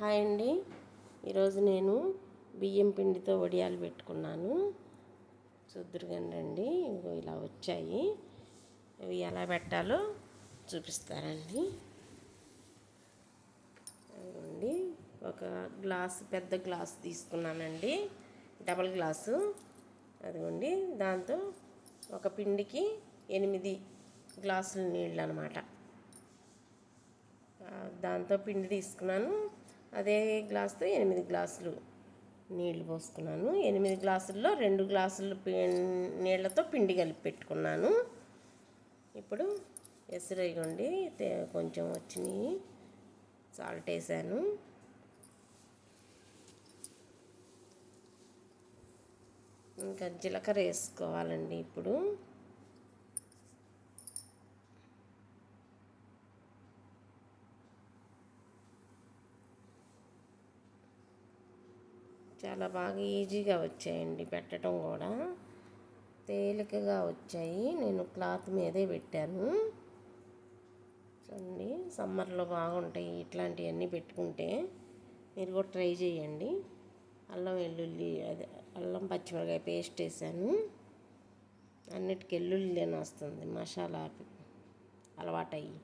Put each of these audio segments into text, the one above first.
Hi అండి. ఈరోజు నేను బియ్యం పిండితో వడియాలు పెట్టుకున్నాను. చూద్దరుగానండి ఇంకో ఇలా వచ్చాయి. ఇవి ఎలా పెట్టాలో చూపిస్తారండి అండి ఒక గ్లాస్ పెద్ద గ్లాస్ తీసుకున్నానండి. Double glass. అదిగోండి. దాంతో ఒక పిండికి ఎనిమిది గ్లాసులు నీళ్ళు అనమాట దాంతో పిండి తీసుకున్నాను. అదే గ్లాస్తో ఎనిమిది గ్లాసులు నీళ్ళు పోసుకున్నాను. ఎనిమిది గ్లాసుల్లో రెండు గ్లాసులు పి నీళ్ళతో పిండి కలిపి పెట్టుకున్నాను. ఇప్పుడు ఎసురైగండి కొంచెం వచ్చినాయి. సాల్ట్ వేసాను. ఇంకా జీలకర్ర వేసుకోవాలండి ఇప్పుడు. చాలా బాగా ఈజీగా వచ్చాయండి పెట్టడం కూడా. తేలికగా వచ్చాయి. నేను క్లాత్ మీదే పెట్టాను. చూడండి సమ్మర్లో బాగుంటాయి ఇట్లాంటివన్నీ పెట్టుకుంటే మీరు కూడా ట్రై చేయండి. అల్లం వెల్లుల్లి అదే అల్లం పచ్చిమిరకాయ పేస్ట్ వేసాను. అన్నిటికి వెల్లుల్లి వస్తుంది మసాలా అలవాటయ్యి.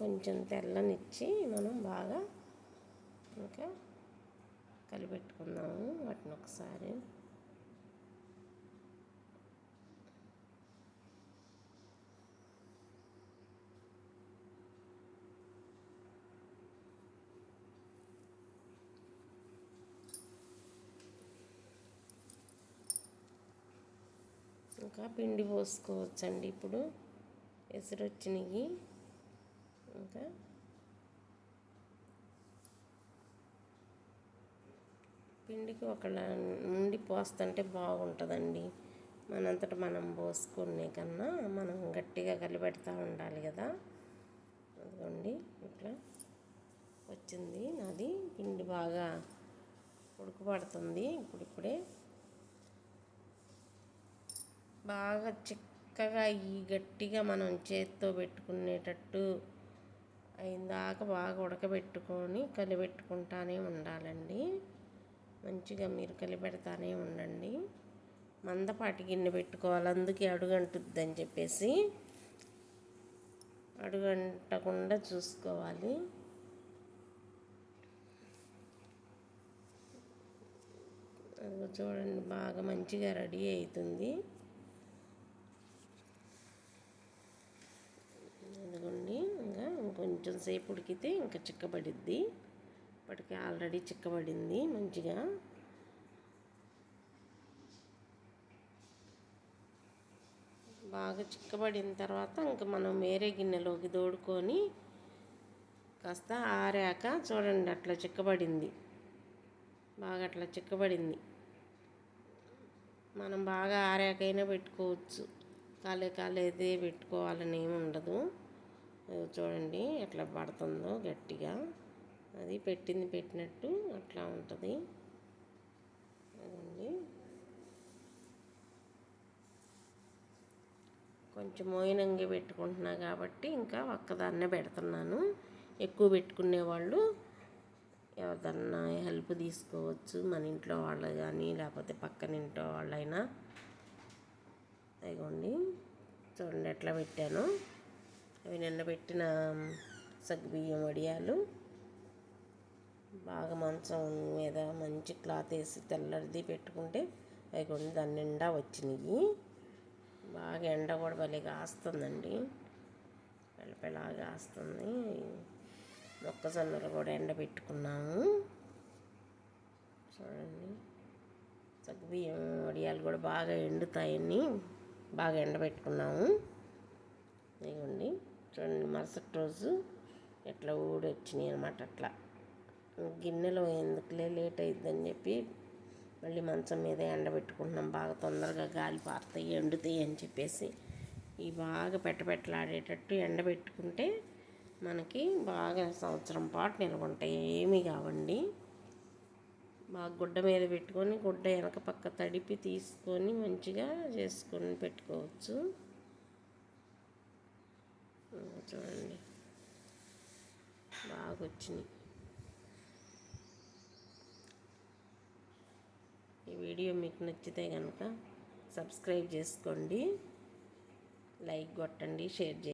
కొంచెం తెల్లనిచ్చి మనం బాగా ఇంకా కలిపెట్టుకుందాము వాటిని ఒకసారి. ఇంకా పిండి పోసుకోవచ్చండి ఇప్పుడు. ఎసురు వచ్చినాయి ఇంకా పిండికి ఒక నుండి పోస్తుంటే బాగుంటుందండి. మనంతట మనం పోసుకునే కన్నా మనం గట్టిగా కలిపెడతా ఉండాలి కదా. అదిగోండి ఇట్లా వచ్చింది నాది. పిండి బాగా ఉడకబడుతుంది ఇప్పుడిప్పుడే బాగా చిక్కగా ఈ గట్టిగా మనం చేత్తో పెట్టుకునేటట్టు అయిందాక బాగా ఉడకబెట్టుకొని కలిపెట్టుకుంటానే ఉండాలండి. మంచిగా మీరు కలిపెడతానే ఉండండి. మందపాటి గిన్నె పెట్టుకోవాలి. అందుకే అడుగంటుద్దని చెప్పేసి అడుగంటకుండా చూసుకోవాలి. అది చూడండి బాగా మంచిగా రెడీ అవుతుంది అదిగోండి ఇంకా ఇంకొంచెం సేపు ఉడికితే ఇంకా చిక్కబడిద్ది. ఇప్పటికే ఆల్రెడీ చిక్కబడింది మంచిగా. బాగా చిక్కబడిన తర్వాత ఇంకా మనం వేరే గిన్నెలోకి దోడుకొని కాస్త ఆరాక చూడండి అట్లా చిక్కబడింది. బాగా అట్లా చిక్కబడింది. మనం బాగా ఆరాకైనా పెట్టుకోవచ్చు. కాలే కాలేదే పెట్టుకోవాలని ఏమి ఉండదు. చూడండి ఎట్లా పడుతుందో గట్టిగా. అది పెట్టింది పెట్టినట్టు అట్లా ఉంటుంది. అదండి. కొంచెం మోయినంగా పెట్టుకుంటున్నా కాబట్టి ఇంకా ఒక్కదాన్నే పెడుతున్నాను. ఎక్కువ పెట్టుకునే వాళ్ళు ఎవరిదన్నా హెల్ప్ తీసుకోవచ్చు మన ఇంట్లో వాళ్ళు కానీ లేకపోతే పక్కన ఇంట్లో వాళ్ళైనా. అదిగోండి. చూడండి ఎట్లా పెట్టాను. అవి నిన్నబెట్టిన సగ్గుబియ్యం వడియాలు. బాగా మంచం మీద మంచి క్లాత్ వేసి తెల్లది పెట్టుకుంటే అవి కొన్ని దాని నిండా వచ్చినాయి. బాగా ఎండ కూడా భలే కాస్తుందండి. పెళ్ళపెళ్ళగా కాస్తుంది. మొక్కజొన్నలు కూడా ఎండ పెట్టుకున్నాము. చూడండి. సగ్గుబియ్యం వడియాలు కూడా బాగా ఎండుతాయని బాగా ఎండబెట్టుకున్నాము ఇవ్వండి చూడండి మరుసటి రోజు ఎట్లా ఊడొచ్చినాయి అనమాట అట్లా. గిన్నెలో ఎందుకులే లేట్ అయిద్దని చెప్పి మళ్ళీ మంచం మీద ఎండబెట్టుకుంటున్నాం. బాగా తొందరగా గాలి పారుతాయి ఎండుతాయి అని చెప్పేసి ఇవి బాగా పెట్టబెట్టలాడేటట్టు ఎండబెట్టుకుంటే మనకి బాగా సంవత్సరం పాటు నిల్వ ఉంటాయి. ఏమీ కావండి. బాగా గుడ్డ మీద పెట్టుకొని గుడ్డ వెనక పక్క తడిపి తీసుకొని మంచిగా చేసుకొని పెట్టుకోవచ్చు. చూడండి. బాగా వచ్చినాయి ఈ వీడియో మీకు నచ్చితే కనుక సబ్స్క్రైబ్ చేసుకోండి. లైక్ కొట్టండి షేర్ చేయండి.